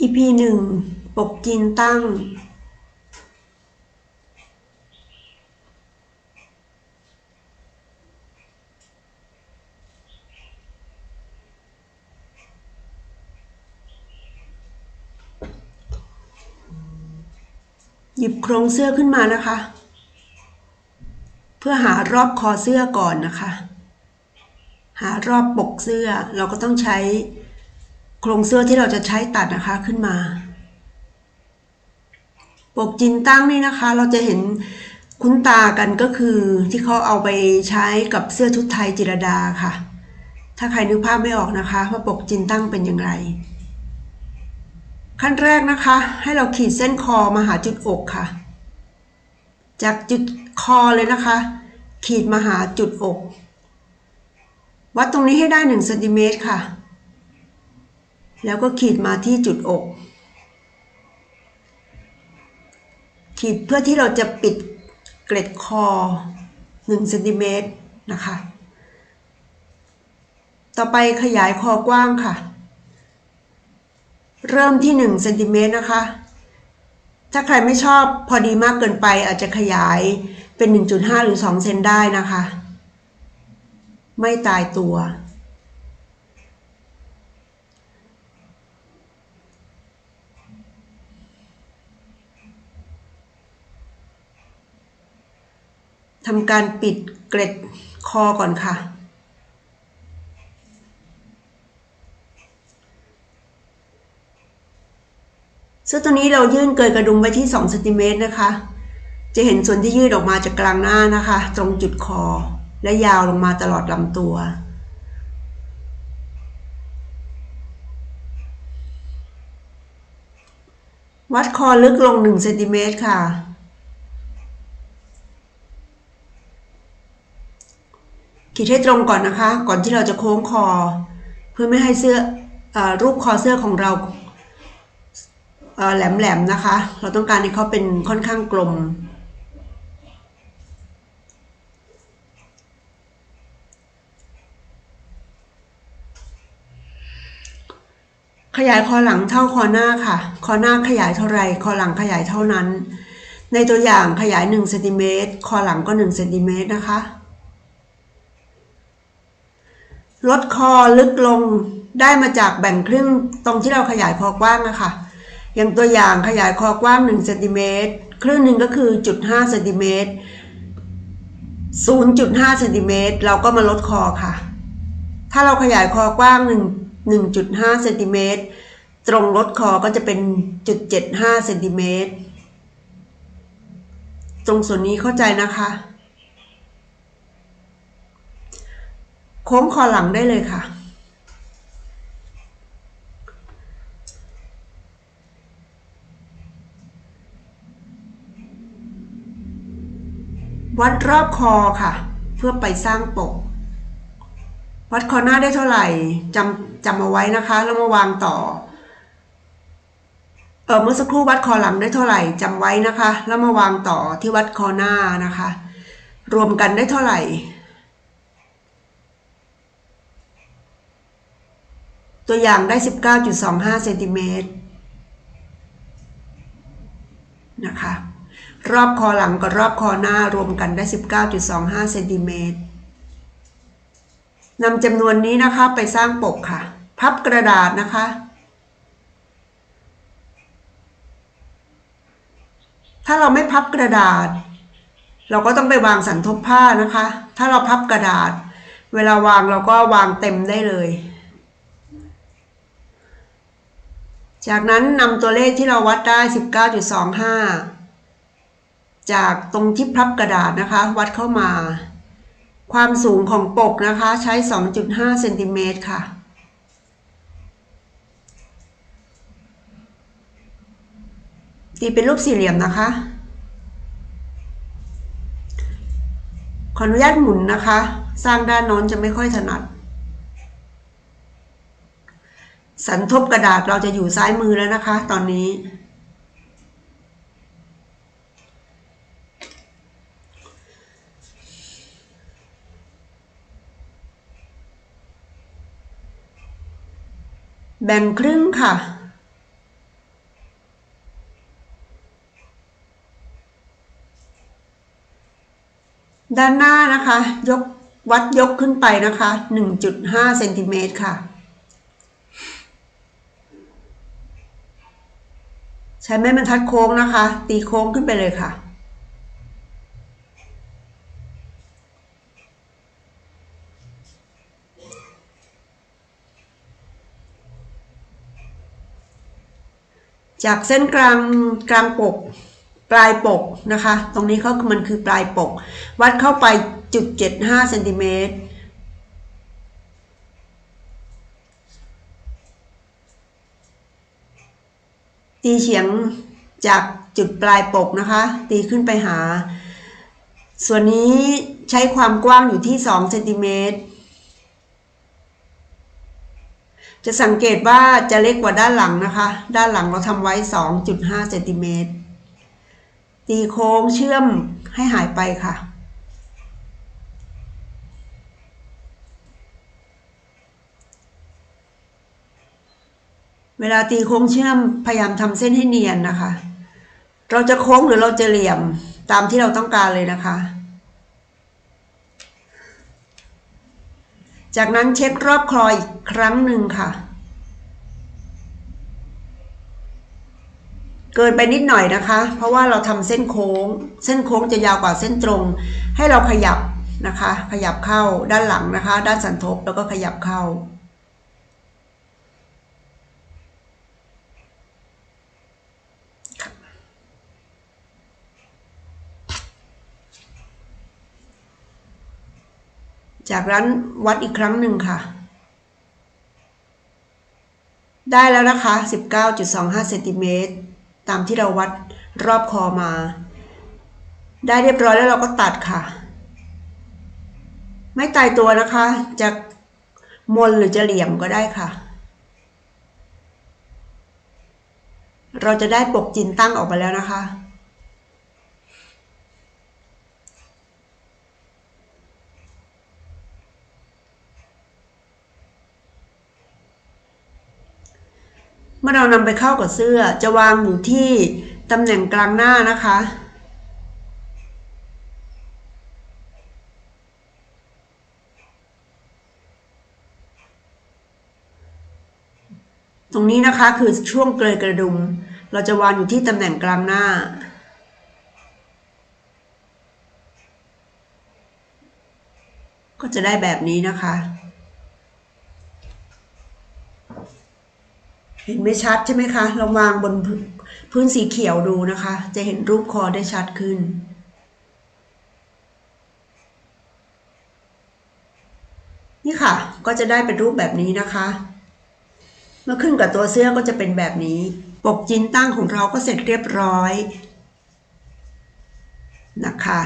EP หนึ่งปกจีนตั้ง หยิบโครงเสื้อขึ้นมานะคะ เพื่อหารอบคอเสื้อก่อนนะคะ หารอบปกเสื้อเราก็ต้องใช้ โครงเสื้อที่เราจะใช้ตัดนะคะขึ้นมา ปกจินตั้งนี่นะคะ เราจะเห็นคุ้นตากันก็คือที่เขาเอาไปใช้กับเสื้อชุดไทยจิรดาค่ะ ถ้าใครนึกภาพไม่ออกนะคะว่าปกจินตั้งเป็นอย่างไร ขั้นแรกนะคะ ให้เราขีดเส้นคอมาหาจุดอกค่ะ จากจุดคอเลยนะคะ ขีดมาหาจุดอก วัดตรงนี้ให้ได้1เซนติเมตรค่ะ แล้วก็ขีดมาที่จุดอก ขีดเพื่อที่เราจะปิดเกล็ดคอ1เซนติเมตรนะคะ ต่อไปขยายคอกว้างค่ะ เริ่มที่1เซนติเมตรนะคะ ถ้าใครไม่ชอบพอดีมากเกินไปอาจจะขยายเป็น 1.5 หรือ 2 เซนได้นะคะ ไม่ตายตัว ทำการปิดเกล็ดคอก่อนค่ะเสื้อตัวนี้เรายื่นเกินกระดุมไว้ที่2เซนติเมตรนะคะ จะเห็นส่วนที่ยืดออกมาจากกลางหน้านะคะ ตรงจุดคอและยาวลงมาตลอดลำตัว วัดคอลึกลง1เซนติเมตรค่ะ ขีดให้ตรงก่อนนะคะ ก่อนที่เราจะโค้งคอ เพื่อไม่ให้เสื้ออรูปคอเสื้อของเราแหลมๆนะคะ เราต้องการให้เขาเป็นค่อนข้างกลม ขยายคอหลังเท่าคอหน้าค่ะ คอหน้าขยายเท่าไร คอหลังขยายเท่านั้น ในตัวอย่างขยาย1เซนติเมตร คอหลังก็1เซนติเมตรนะคะ ลดคอลึกลงได้มาจากแบ่งครึ่งตรงที่เราขยายคอกว้างนะคะอย่างตัวอย่างขยายคอกว้าง1เซนติเมตรครึ่งหนึ่งก็คือจุด5เซนติเมตร0.5เซนติเมตรเราก็มาลดคอค่ะ ถ้าเราขยายคอกว้าง1 1.5เซนติเมตรตรงลดคอก็จะเป็นจุด75เซนติเมตรตรงส่วนนี้เข้าใจนะคะ โค้งคอหลังได้เลยค่ะ วัดรอบคอค่ะ เพื่อไปสร้างปก วัดคอหน้าได้เท่าไหร่จำจำเอาไว้นะคะ แล้วมาวางต่อเออเมื่อสักครู่วัดคอหลังได้เท่าไหร่จำไว้นะคะ แล้วมาวางต่อที่วัดคอหน้านะคะ รวมกันได้เท่าไหร่ ตัวอย่างได้ 19.25เซนติเมตรนะคะรอบคอหลังกับรอบคอหน้ารวมกันได้ 19.25เซนติเมตรนำจำนวนนี้นะคะไปสร้างปกค่ะ พับกระดาษนะคะ ถ้าเราไม่พับกระดาษ เราก็ต้องไปวางสันทบผ้านะคะ ถ้าเราพับกระดาษ เวลาวางเราก็วางเต็มได้เลย จากนั้นนำตัวเลขที่เราวัดได้ 19.25 จากตรงที่พับกระดาษนะคะ วัดเข้ามา ความสูงของปกนะคะใช้ 2.5เซนติเมตรค่ะตีเป็นรูปสี่เหลี่ยมนะคะ ขออนุญาตหมุนนะคะ สร้างด้านโน้นจะไม่ค่อยถนัด สันทบกระดาษเราจะอยู่ซ้ายมือแล้วนะคะ ตอนนี้ แบ่งครึ่งค่ะด้านหน้านะคะ ยกวัดยกขึ้นไปนะคะ 1.5เซนติเมตรค่ะ ช้ไม้บรรทัดโค้งนะคะ ตีโค้งขึ้นไปเลยค่ะ จากเส้นกลางกลางปกปลายปกนะคะ ตรงนี้เขามันคือปลายปก วัดเข้าไปจุดเจ็ดห้าเซนติเมตร ตีเฉียงจากจุดปลายปกนะคะ ตีขึ้นไปหา ส่วนนี้ใช้ความกว้างอยู่ที่2เซนติเมตรจะสังเกตว่าจะเล็กกว่าด้านหลังนะคะ ด้านหลังเราทำไว้ 2.5เซนติเมตรตีโค้งเชื่อมให้หายไปค่ะ เวลาตีโค้งเชื่อมพยายามทำเส้นให้เนียนนะคะ เราจะโค้งหรือเราจะเหลี่ยมตามที่เราต้องการเลยนะคะ จากนั้นเช็ครอบคลออีกครั้งหนึ่งค่ะ เกินไปนิดหน่อยนะคะ เพราะว่าเราทำเส้นโค้ง เส้นโค้งจะยาวกว่าเส้นตรง ให้เราขยับนะคะ ขยับเข้าด้านหลังนะคะ ด้านสันทบแล้วก็ขยับเข้า จากนั้นวัดอีกครั้งหนึ่งค่ะ ได้แล้วนะคะ 19.25เซนติเมตรตามที่เราวัดรอบคอมา ได้เรียบร้อยแล้วเราก็ตัดค่ะ ไม่ตายตัวนะคะ จะมนหรือจะเหลี่ยมก็ได้ค่ะ เราจะได้ปกจินตั้งออกมาแล้วนะคะ เมื่อเรานำไปเข้ากับเสื้อจะวางอยู่ที่ตำแหน่งกลางหน้านะคะ ตรงนี้นะคะคือช่วงเกลยกระดุม เราจะวางอยู่ที่ตำแหน่งกลางหน้าก็จะได้แบบนี้นะคะ เห็นไม่ชัดใช่ไหมคะเราวางบนพื้นพื้นสีเขียวดูนะคะ จะเห็นรูปคอได้ชัดขึ้น นี่ค่ะ ก็จะได้เป็นรูปแบบนี้นะคะ เมื่อขึ้นกับตัวเสื้อก็จะเป็นแบบนี้ ปกจินตั้งของเราก็เสร็จเรียบร้อยนะคะ